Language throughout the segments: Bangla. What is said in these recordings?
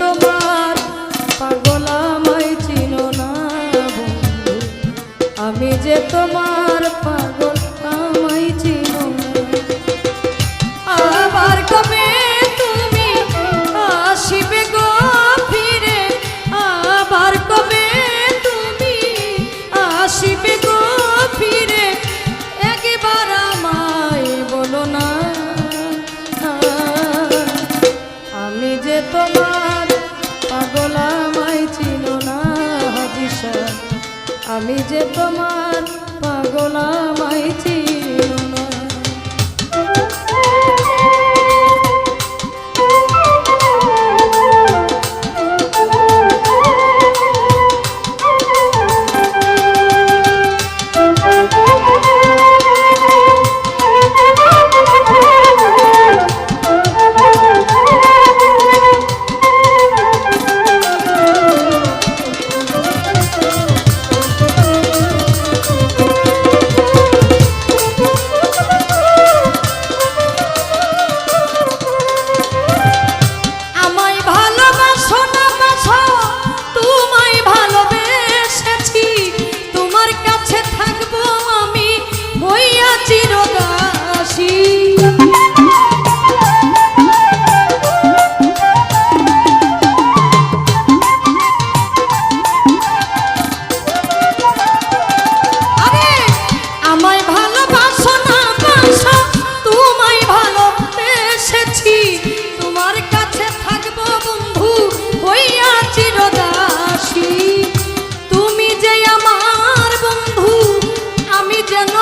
তোমার পাগলামাই চিনো না আমি যে তোমার আমি যে তোমার পাগলা আমায়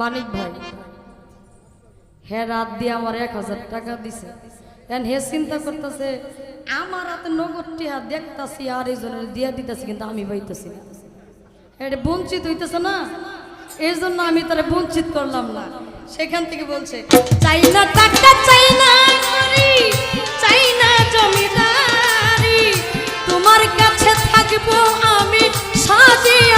মানিক ভাই হ্যাঁ রাত দিয়ে আমার এক হাজার টাকা দিছে। এখন হে চিন্তা করতেছে, আমার হাতে নগদ টিহা দেখতাছি, আর এই জনের দিয়া দিতেছি, কিন্তু আমি পাইতেছি এটা বঞ্চিত হইতেছে না? এই জন্য আমি তারা বঞ্চিত করলাম না। সেখান থেকে বলছে, চাই না টাকা, চাই না চাই না জমিদারি। তোমার কাছে থাকব আমি সাজিয়া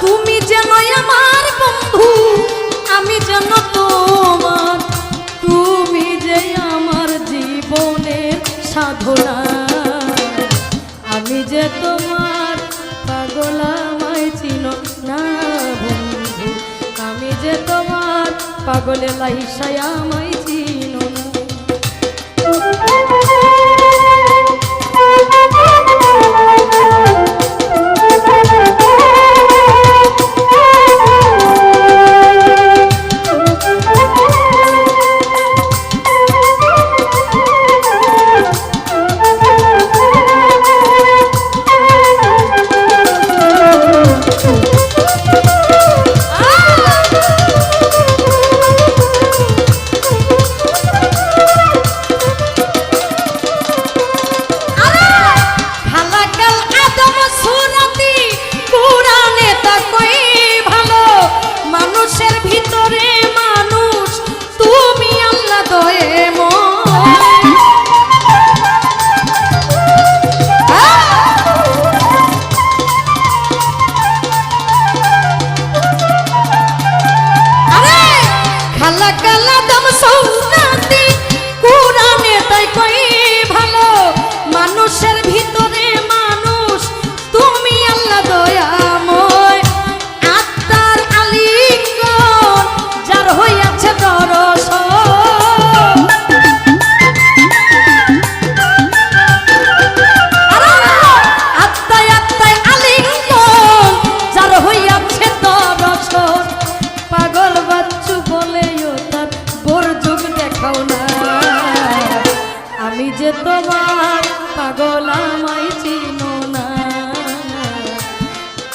তুমি যেন আমার বন্ধু, আমি যেন তোমার। তুমি যে আমার জীবনের সাধনা। আমি যে তোমার পাগল আমায় না আমি যে তোমার পাগলে লাইসায় আমায়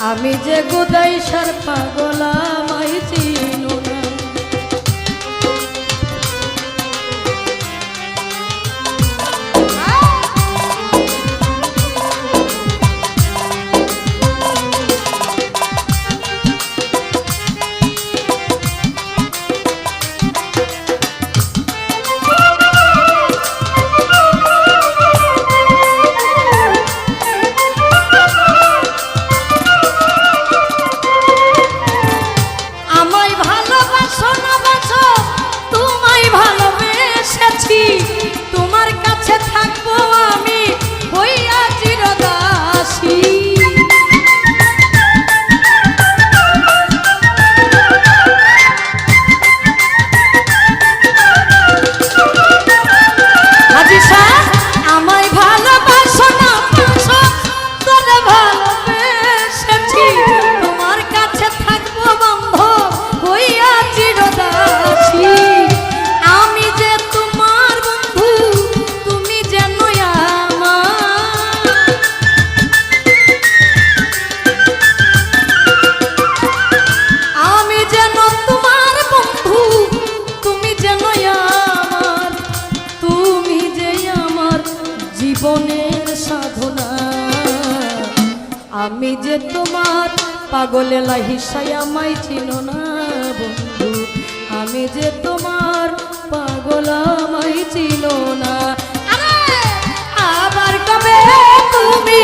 আমি যে গোদাই সার পাগলা। পাগলে লাহিসায় আমায় ছিল না বন্ধু। আমি যে তোমার পাগল আমায় ছিল না। আবার কবে তুমি